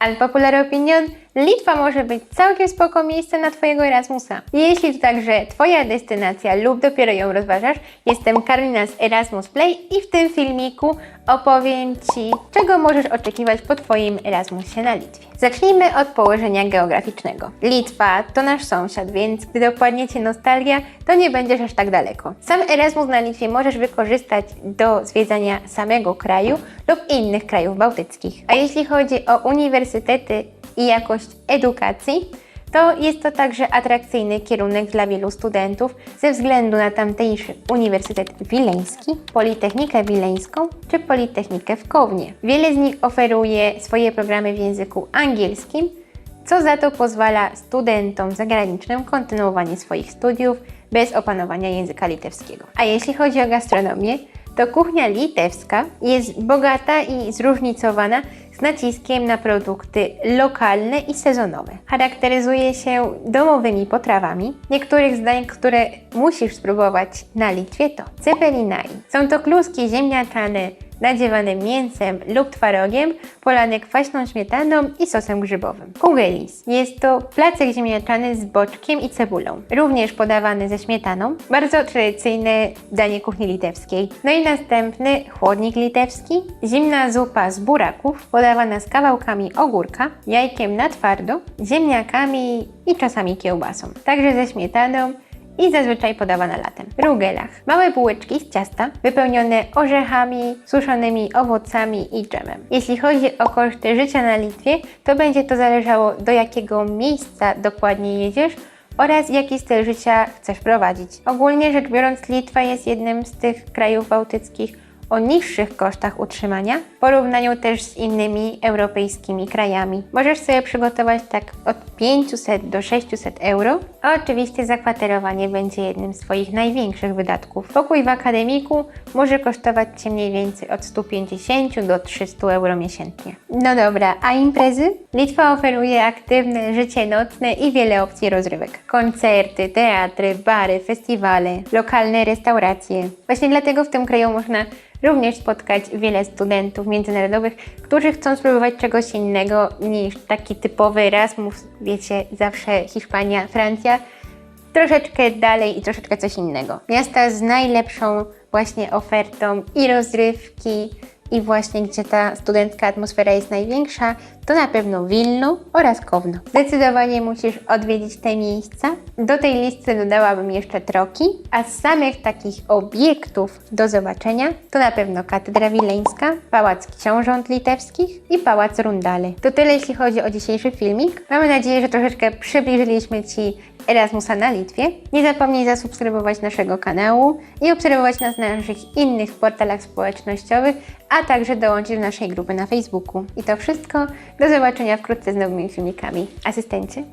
Unpopular opinion, Litwa może być całkiem spoko miejscem na Twojego Erasmusa. Jeśli to także Twoja destynacja lub dopiero ją rozważasz, jestem Karolina z Erasmus Play i w tym filmiku opowiem Ci, czego możesz oczekiwać po Twoim Erasmusie na Litwie. Zacznijmy od położenia geograficznego. Litwa to nasz sąsiad, więc gdy dopadnie Cię nostalgia, to nie będziesz aż tak daleko. Sam Erasmus na Litwie możesz wykorzystać do zwiedzania samego kraju lub innych krajów bałtyckich. A jeśli chodzi o uniwersytety i jakość edukacji, to jest to także atrakcyjny kierunek dla wielu studentów ze względu na tamtejszy Uniwersytet Wileński, Politechnikę Wileńską czy Politechnikę w Kownie. Wiele z nich oferuje swoje programy w języku angielskim, co za to pozwala studentom zagranicznym kontynuowanie swoich studiów bez opanowania języka litewskiego. A jeśli chodzi o gastronomię, to kuchnia litewska jest bogata i zróżnicowana z naciskiem na produkty lokalne i sezonowe. Charakteryzuje się domowymi potrawami. Niektórych zdań, które musisz spróbować na Litwie to cepelinai. Są to kluski ziemniaczane nadziewane mięsem lub twarogiem, polane kwaśną śmietaną i sosem grzybowym. Kugelis. Jest to placek ziemniaczany z boczkiem i cebulą, również podawany ze śmietaną. Bardzo tradycyjne danie kuchni litewskiej. No i następny chłodnik litewski. Zimna zupa z buraków, podawana z kawałkami ogórka, jajkiem na twardo, ziemniakami i czasami kiełbasą. Także ze śmietaną i zazwyczaj podawana latem. Rugelach. Małe bułeczki z ciasta wypełnione orzechami, suszonymi owocami i dżemem. Jeśli chodzi o koszty życia na Litwie, to będzie to zależało do jakiego miejsca dokładnie jedziesz oraz jaki styl życia chcesz prowadzić. Ogólnie rzecz biorąc, Litwa jest jednym z tych krajów bałtyckich o niższych kosztach utrzymania w porównaniu też z innymi europejskimi krajami. Możesz sobie przygotować tak od 500 do 600 euro, a oczywiście zakwaterowanie będzie jednym z Twoich największych wydatków. Pokój w akademiku może kosztować Cię mniej więcej od 150 do 300 euro miesięcznie. No dobra, a imprezy? Litwa oferuje aktywne życie nocne i wiele opcji rozrywek. Koncerty, teatry, bary, festiwale, lokalne restauracje. Właśnie dlatego w tym kraju można również spotkać wiele studentów międzynarodowych, którzy chcą spróbować czegoś innego niż taki typowy Erasmus, wiecie, zawsze Hiszpania, Francja, troszeczkę dalej i troszeczkę coś innego. Miasta z najlepszą właśnie ofertą i rozrywki, i właśnie gdzie ta studencka atmosfera jest największa, to na pewno Wilno oraz Kowno. Zdecydowanie musisz odwiedzić te miejsca. Do tej listy dodałabym jeszcze Troki, a z samych takich obiektów do zobaczenia to na pewno Katedra Wileńska, Pałac Książąt Litewskich i Pałac Rundale. To tyle jeśli chodzi o dzisiejszy filmik. Mamy nadzieję, że troszeczkę przybliżyliśmy Ci Erasmusa na Litwie. Nie zapomnij zasubskrybować naszego kanału i obserwować nas na naszych innych portalach społecznościowych, a także dołączyć do naszej grupy na Facebooku. I to wszystko. Do zobaczenia wkrótce z nowymi filmikami. Asystencie.